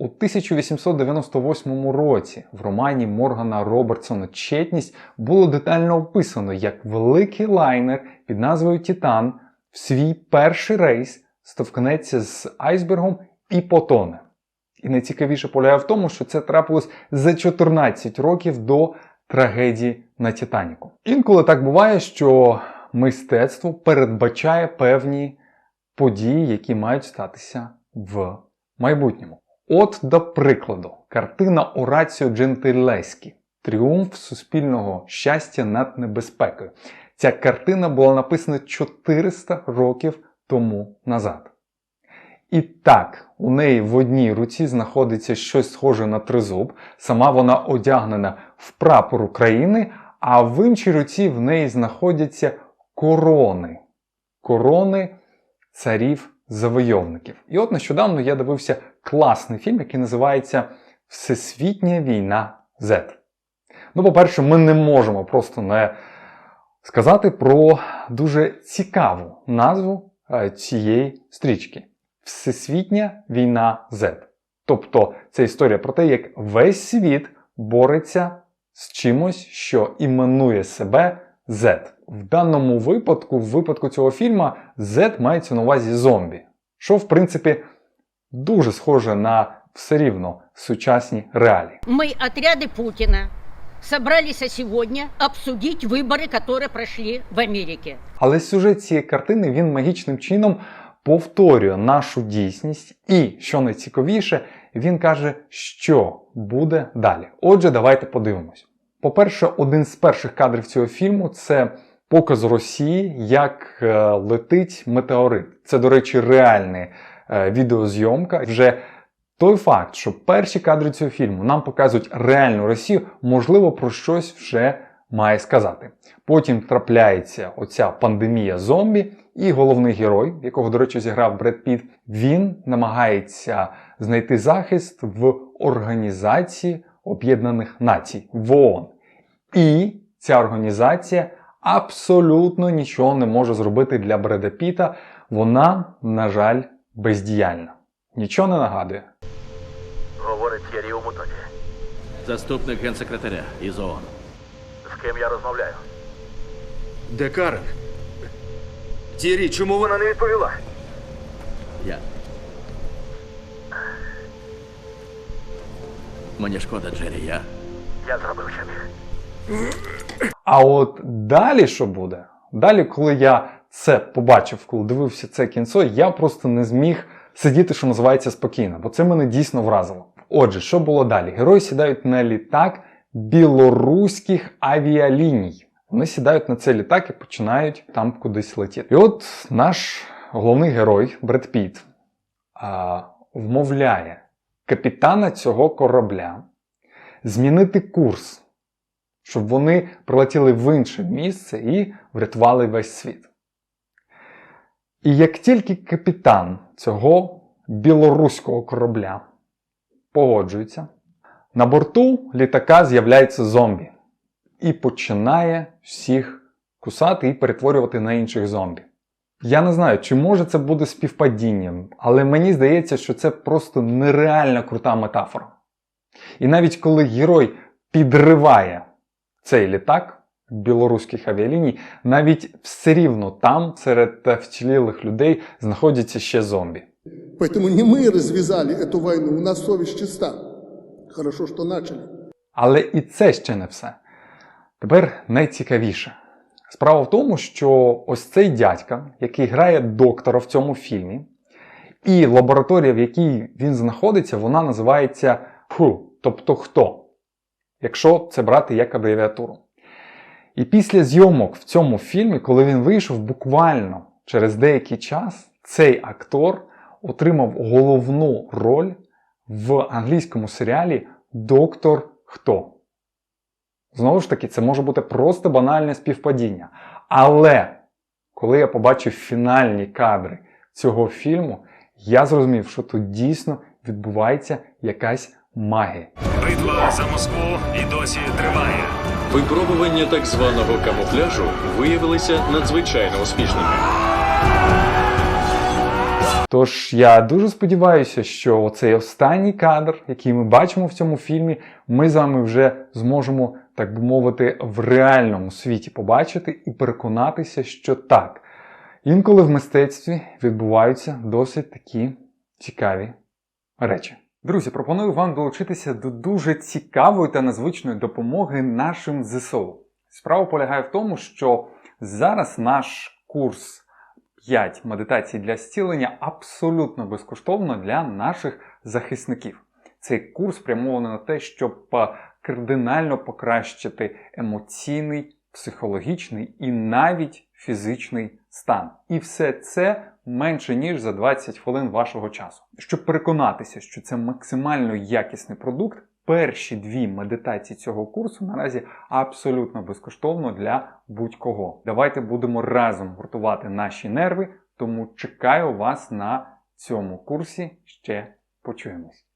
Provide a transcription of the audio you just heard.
У 1898 році в романі Моргана Робертсона Четність було детально описано, як великий лайнер під назвою Титан в свій перший рейс стовкнеться з айсбергом і потоне. І найцікавіше полягає в тому, що це трапилось за 14 років до трагедії на Титаніку. Інколи так буває, що мистецтво передбачає певні події, які мають статися в майбутньому. От, до прикладу, картина Ораціо Джентилеські Тріумф суспільного щастя над небезпекою. Ця картина була написана 400 років тому назад. І так, у неї в одній руці знаходиться щось схоже на тризуб, сама вона одягнена в прапор України, а в іншій руці в неї знаходяться корони. Корони царів-завойовників. І от нещодавно я дивився класний фільм, який називається Всесвітня війна Z. Ну, по-перше, ми не можемо просто не сказати про дуже цікаву назву е, цієї стрічки. Всесвітня війна Z. Тобто це історія про те, як весь світ бореться з чимось, що іменує себе Z. В даному випадку, в випадку цього фільму, Z мається на увазі зомбі. Що, в принципі, дуже схоже на все рівно сучасні реалії. Мы, отряды Путина, собрались сегодня обсудить выборы, которые прошли в Америке. Але сюжет цієї картини він магічним чином повторює нашу дійсність, і, що найцікавіше, він каже, що буде далі. Отже, давайте подивимось. По-перше, один з перших кадрів цього фільму це показ Росії, як е, летить метеорит. Це, до речі, реальна е, відеозйомка. Вже той факт, що перші кадри цього фільму нам показують реальну Росію, можливо, про щось вже має сказати. Потім трапляється оця пандемія зомбі, і головний герой, якого, до речі, зіграв Бред Піт, він намагається знайти захист в Організації Об'єднаних Націй в ООН. І ця організація абсолютно нічого не може зробити для Бреда Піта. Вона, на жаль, бездіяльна. Нічого не нагадує. Говорить Єрі Умутоні. Заступник генсекретаря із ООН. З ким я розмовляю? Де Карен? Тірі, чому вона Вона не відповіла. Мені шкода, Джері, я. Я зробив, міг. А от далі що буде? Далі, коли я це побачив, коли дивився це кінцо, я просто не зміг сидіти, що називається, спокійно, бо це мене дійсно вразило. Отже, що було далі? Герої сідають на літак білоруських авіаліній. Вони сідають на цей літак і починають там кудись летіти. І от наш головний герой Бред Піт а, вмовляє капітана цього корабля змінити курс щоб вони прилетіли в інше місце і врятували весь світ. І як тільки капітан цього білоруського корабля погоджується, на борту літака з'являється зомбі і починає всіх кусати і перетворювати на інших зомбі. Я не знаю, чи може це буде співпадінням, але мені здається, що це просто нереально крута метафора. І навіть коли герой підриває цей літак білоруських авіаліній, навіть все рівно там, серед е, вцілілих людей, знаходяться ще зомбі. Поэтому не мы развязали эту войну, у нас совесть чиста. Хорошо, что начали. Але і це ще не все. Тепер найцікавіше. Справа в тому, що ось цей дядька, який грає доктора в цьому фільмі, і лабораторія, в якій він знаходиться, вона називається WHO, тобто хто, якщо це брати як абревіатуру. І після зйомок в цьому фільмі, коли він вийшов, буквально через деякий час цей актор отримав головну роль в англійському серіалі Доктор Хто. Знову ж таки, це може бути просто банальне співпадіння. Але коли я побачив фінальні кадри цього фільму, я зрозумів, що тут дійсно відбувається якась магія. Битва за Москву і досі триває. Випробування так званого камуфляжу виявилися надзвичайно успішними. Тож я дуже сподіваюся, що цей останній кадр, який ми бачимо в цьому фільмі, ми з вами вже зможемо, так би мовити, в реальному світі побачити і переконатися, що так. Інколи в мистецтві відбуваються досить такі цікаві речі. Друзі, пропоную вам долучитися до дуже цікавої та незвичної допомоги нашим ЗСУ. Справа полягає в тому, що зараз наш курс 5 медитацій для зцілення абсолютно безкоштовно для наших захисників. Цей курс спрямований на те, щоб е, кардинально покращити емоційний, психологічний і навіть фізичний стан. І все це менше ніж за 20 хвилин вашого часу. Щоб переконатися, що це максимально якісний продукт, перші дві медитації цього курсу наразі абсолютно безкоштовно для будь-кого. Давайте будемо разом гуртувати наші нерви, тому чекаю вас на цьому курсі. Ще почуємось.